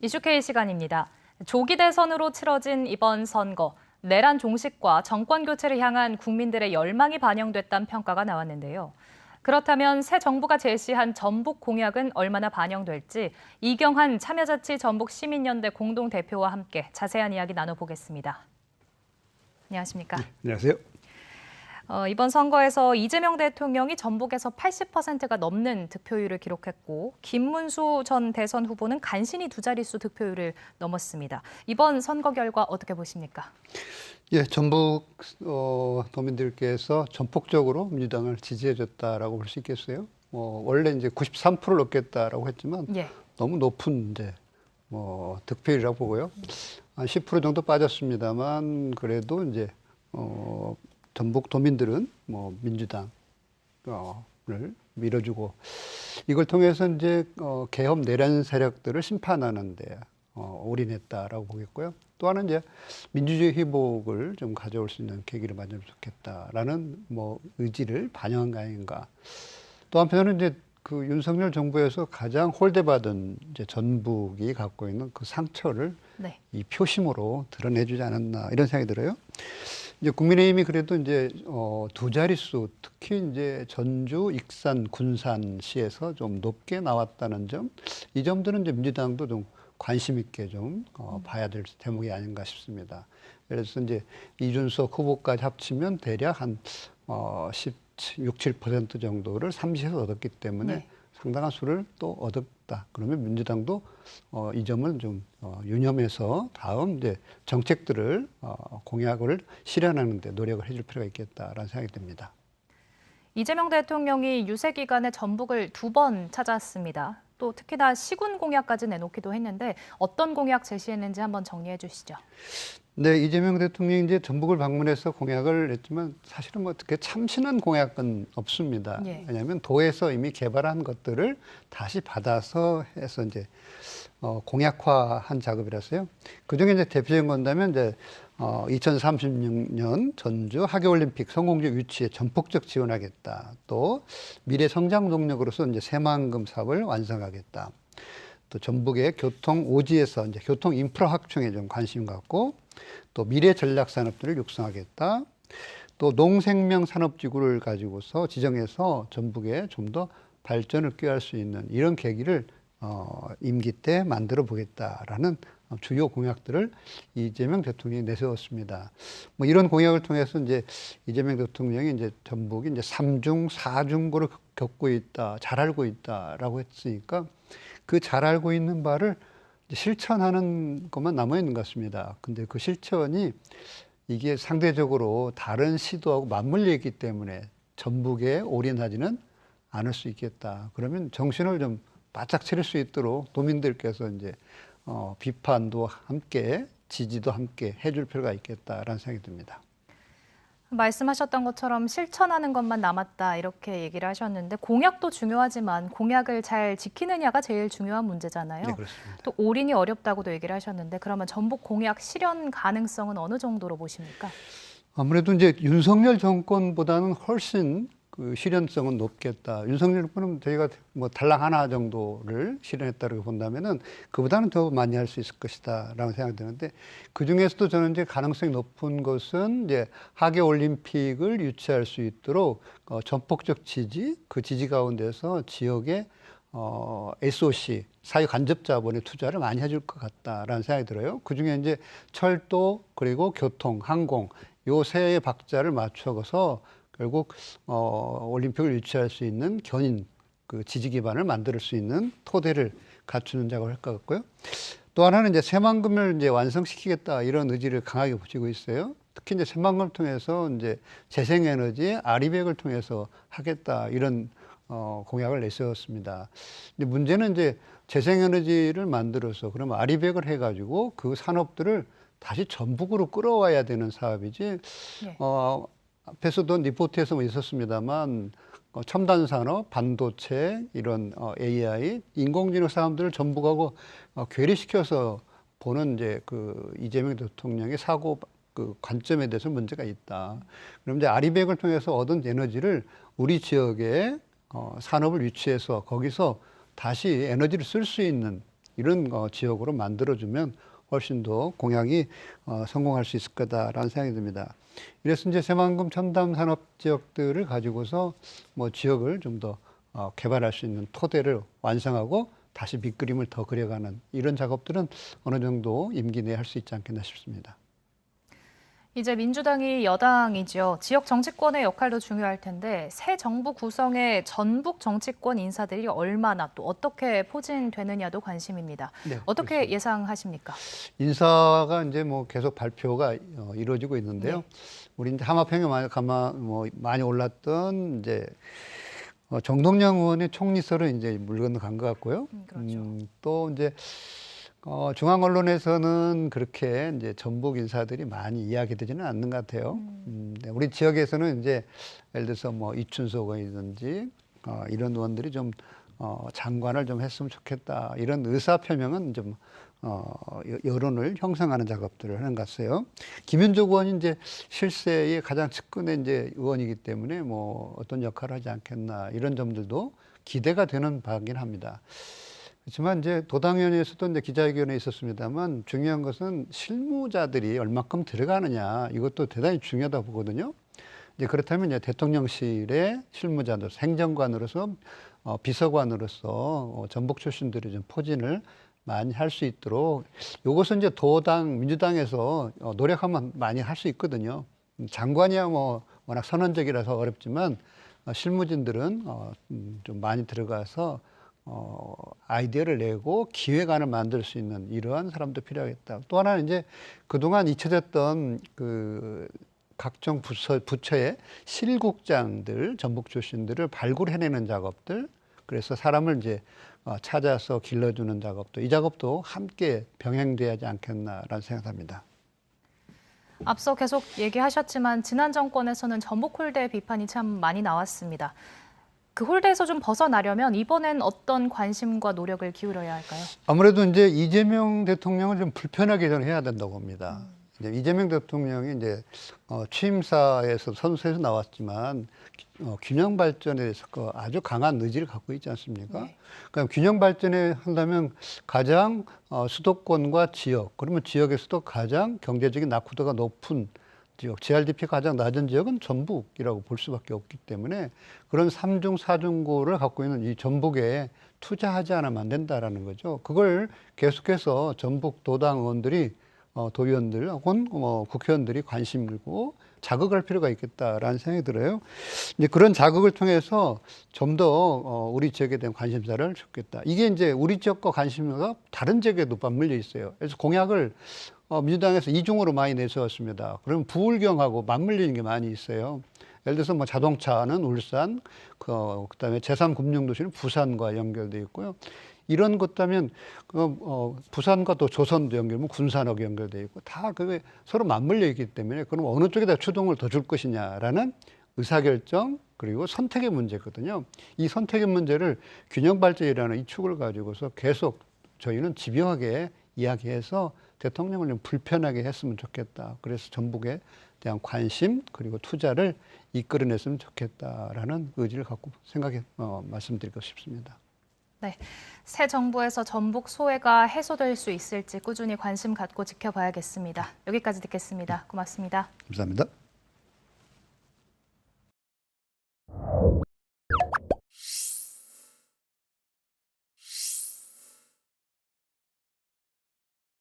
이슈케이 시간입니다. 조기 대선으로 치러진 이번 선거, 내란 종식과 정권 교체를 향한 국민들의 열망이 반영됐다는 평가가 나왔는데요. 그렇다면 새 정부가 제시한 전북 공약은 얼마나 반영될지 이경한 참여자치 전북 시민연대 공동 대표와 함께 자세한 이야기 나눠보겠습니다. 안녕하십니까? 안녕하세요. 어, 이번 선거에서 이재명 대통령이 전북에서 80%가 넘는 득표율을 기록했고 김문수 전 대선 후보는 간신히 두 자릿수 득표율을 넘었습니다. 이번 선거 결과 어떻게 보십니까? 예, 전북 어, 도민들께서 전폭적으로 민주당을 지지해줬다라고 볼 수 있겠어요. 어, 원래 이제 93%를 넘겠다라고 했지만 예. 너무 높은 이제 뭐 득표율이라고 보고요. 한 10% 정도 빠졌습니다만 그래도 이제 어, 전북 도민들은 뭐 민주당을 밀어주고 이걸 통해서 이제 어, 개혁 내란 세력들을 심판하는데 어, 올인했다라고 보겠고요. 또 하나는 이제 민주주의 회복을 좀 가져올 수 있는 계기를 만들면 좋겠다라는 뭐 의지를 반영한 거 아닌가. 또 한편으로는 이제 그 윤석열 정부에서 가장 홀대받은 이제 전북이 갖고 있는 그 상처를 네. 이 표심으로 드러내주지 않았나 이런 생각이 들어요. 이제 국민의힘이 그래도 이제 어, 두 자릿수 특히 이제 전주, 익산, 군산시에서 좀 높게 나왔다는 점, 이 점들은 이제 민주당도 좀 관심 있게 좀 어, 봐야 될 대목이 아닌가 싶습니다. 그래서 이제 이준석 후보까지 합치면 대략 한 어, 16, 7% 정도를 삼시에서 얻었기 때문에 네. 상당한 수를 또 얻었 다. 그러면 민주당도 어, 이 점을 좀 어, 유념해서 다음 이제 정책들을 어, 공약을 실현하는데 노력을 해줄 필요가 있겠다라는 생각이 듭니다. 이재명 대통령이 유세 기간에 전북을 두 번 찾았습니다. 또 특히나 시군 공약까지 내놓기도 했는데 어떤 공약 제시했는지 한번 정리해 주시죠. 네, 이재명 대통령이 이제 전북을 방문해서 공약을 냈지만 사실은 뭐 어떻게 참신한 공약은 없습니다. 예. 왜냐하면 도에서 이미 개발한 것들을 다시 받아서 해서 이제 어, 공약화한 작업이라서요. 그 중에 이제 대표적인 건다면 이제 어, 2036년 전주 하계올림픽 성공적 유치에 전폭적 지원하겠다. 또 미래 성장 동력으로서 이제 새만금 사업을 완성하겠다. 또 전북의 교통 오지에서 이제 교통 인프라 확충에 좀 관심 갖고 또 미래 전략 산업들을 육성하겠다. 또 농생명 산업지구를 가지고서 지정해서 전북에 좀 더 발전을 꾀할 수 있는 이런 계기를 어, 임기 때 만들어 보겠다라는 어, 주요 공약들을 이재명 대통령이 내세웠습니다. 뭐 이런 공약을 통해서 이제 이재명 대통령이 이제 전북이 이제 삼중 사중고를 겪고 있다, 잘 알고 있다라고 했으니까 그 잘 알고 있는 바를 실천하는 것만 남아 있는 것 같습니다. 근데 그 실천이 이게 상대적으로 다른 시도하고 맞물려 있기 때문에 전북에 올인하지는 않을 수 있겠다. 그러면 정신을 좀 바짝 차릴 수 있도록 도민들께서 이제 어, 비판도 함께 지지도 함께 해줄 필요가 있겠다라는 생각이 듭니다. 말씀하셨던 것처럼 실천하는 것만 남았다 이렇게 얘기를 하셨는데 공약도 중요하지만 공약을 잘 지키느냐가 제일 중요한 문제잖아요. 네. 또 올인이 어렵다고도 얘기를 하셨는데 그러면 전북 공약 실현 가능성은 어느 정도로 보십니까? 아무래도 이제 윤석열 정권보다는 훨씬 그 실현성은 높겠다. 윤석열 정권은 저희가 뭐 달랑 하나 정도를 실현했다고 본다면은 그보다는 더 많이 할 수 있을 것이다라고 생각이 드는데 그 중에서도 저는 이제 가능성이 높은 것은 이제 하계 올림픽을 유치할 수 있도록 어, 전폭적 지지 그 지지 가운데서 지역에 어, SOC 사회 간접 자본의 투자를 많이 해줄 것 같다라는 생각이 들어요. 그 중에 이제 철도 그리고 교통, 항공 요세 박자를 맞춰서 결국 어, 올림픽을 유치할 수 있는 견인 그 지지 기반을 만들 수 있는 토대를 갖추는 작업을 할 것 같고요. 또 하나는 이제 새만금을 이제 완성시키겠다 이런 의지를 강하게 보시고 있어요. 특히 이제 새만금을 통해서 이제 재생에너지 아리백을 통해서 하겠다 이런 어, 공약을 내세웠습니다. 근데 문제는 이제 재생에너지를 만들어서 그러면 아리백을 해가지고 그 산업들을 다시 전북으로 끌어와야 되는 사업이지. 예. 어, 앞에서도 리포트에서 뭐 있었습니다만 어, 첨단 산업, 반도체 이런 어, AI, 인공지능 사람들을 전북하고 어, 괴리시켜서 보는 이제 그 이재명 대통령의 사고 그 관점에 대해서 문제가 있다. 그럼 이제 아리백을 통해서 얻은 에너지를 우리 지역에 어, 산업을 유치해서 거기서 다시 에너지를 쓸 수 있는 이런 어, 지역으로 만들어주면 훨씬 더 공약이 어, 성공할 수 있을 거다라는 생각이 듭니다. 이래서 이제 새만금 첨단 산업 지역들을 가지고서 뭐 지역을 좀더 어, 개발할 수 있는 토대를 완성하고 다시 밑그림을 더 그려가는 이런 작업들은 어느 정도 임기 내에 할 수 있지 않겠나 싶습니다. 이제 민주당이 여당이죠. 지역 정치권의 역할도 중요할 텐데 새 정부 구성에 전북 정치권 인사들이 얼마나 또 어떻게 포진되느냐도 관심입니다. 네, 어떻게 그렇습니다. 예상하십니까? 인사가 이제 뭐 계속 발표가 어, 이루어지고 있는데요. 네. 우리 이제 하마평에 많이 가마 뭐 많이 올랐던 이제 어, 정동영 의원의 총리설은 이제 물 건너간 것 같고요. 음, 그렇죠. 또 이제 어, 중앙 언론에서는 그렇게 이제 전북 인사들이 많이 이야기되지는 않는 것 같아요. 음, 네, 우리 지역에서는 이제 예를 들어서 뭐 이춘석 의원이든지 어, 이런 의원들이 좀 어, 장관을 좀 했으면 좋겠다 이런 의사 표명은 좀 어, 여- 여론을 형성하는 작업들을 하는 것 같아요. 김윤족 의원이 이제 실세의 가장 측근의 이제 의원이기 때문에 뭐 어떤 역할을 하지 않겠나 이런 점들도 기대가 되는 바긴 합니다. 그렇지만 이제 도당위원회에서도 이제 기자회견에 있었습니다만 중요한 것은 실무자들이 얼마큼 들어가느냐 이것도 대단히 중요하다 보거든요. 이제 그렇다면 이제 대통령실의 실무자들, 행정관으로서 어, 비서관으로서 어, 전북 출신들이 좀 포진을 많이 할 수 있도록 이것은 이제 도당 민주당에서 어, 노력하면 많이 할 수 있거든요. 음, 장관이야 뭐 워낙 선언적이라서 어렵지만 어, 실무진들은 어, 음, 좀 많이 들어가서 어, 아이디어를 내고 기획안을 만들 수 있는 이러한 사람도 필요하겠다. 또 하나는 이제 그동안 잊혀졌던 그 각종 부처, 부처의 실국장들, 전북 출신들을 발굴해내는 작업들, 그래서 사람을 이제 어, 찾아서 길러주는 작업도, 이 작업도 함께 병행돼야 하지 않겠나라는 생각합니다. 앞서 계속 얘기하셨지만 지난 정권에서는 전북 홀대 비판이 참 많이 나왔습니다. 그 홀대에서 좀 벗어나려면 이번엔 어떤 관심과 노력을 기울여야 할까요? 아무래도 이제 이재명 대통령을 좀 불편하게 저는 해야 된다고 봅니다. 이제 이재명 대통령이 이제 어, 취임사에서 선수에서 나왔지만 어, 균형 발전에 대해서 그 아주 강한 의지를 갖고 있지 않습니까? 네. 그럼 균형 발전에 한다면 가장 어, 수도권과 지역 그러면 지역에서도 가장 경제적인 낙후도가 높은 지역, GRDP가 가장 낮은 지역은 전북이라고 볼 수밖에 없기 때문에 그런 삼중사중고를 갖고 있는 이 전북에 투자하지 않으면 안 된다라는 거죠. 그걸 계속해서 전북 도당 의원들이 어, 도의원들 혹은 어, 국회의원들이 관심 들고 자극할 필요가 있겠다라는 생각이 들어요. 이제 그런 자극을 통해서 좀 더 어, 우리 지역에 대한 관심사를 줬겠다. 이게 이제 우리 지역과 관심사가 다른 지역에도 맞물려 있어요. 그래서 공약을 어, 민주당에서 이중으로 많이 내세웠습니다. 그러면 부울경하고 맞물리는 게 많이 있어요. 예를 들어서 뭐 자동차는 울산, 그, 그 다음에 제3금융도시는 부산과 연결돼 있고요. 이런 것다면 그, 어, 부산과 또 조선도 연결되면 군산하고 연결돼 있고 다 그게 서로 맞물려 있기 때문에 그럼 어느 쪽에다 추동을 더 줄 것이냐라는 의사결정 그리고 선택의 문제거든요. 이 선택의 문제를 균형 발전이라는 이 축을 가지고서 계속 저희는 집요하게 이야기해서 대통령을 좀 불편하게 했으면 좋겠다. 그래서 전북에 대한 관심 그리고 투자를 이끌어냈으면 좋겠다라는 의지를 갖고 생각해 어, 말씀드리고 싶습니다. 네, 새 정부에서 전북 소외가 해소될 수 있을지 꾸준히 관심 갖고 지켜봐야겠습니다. 여기까지 듣겠습니다. 고맙습니다. 감사합니다.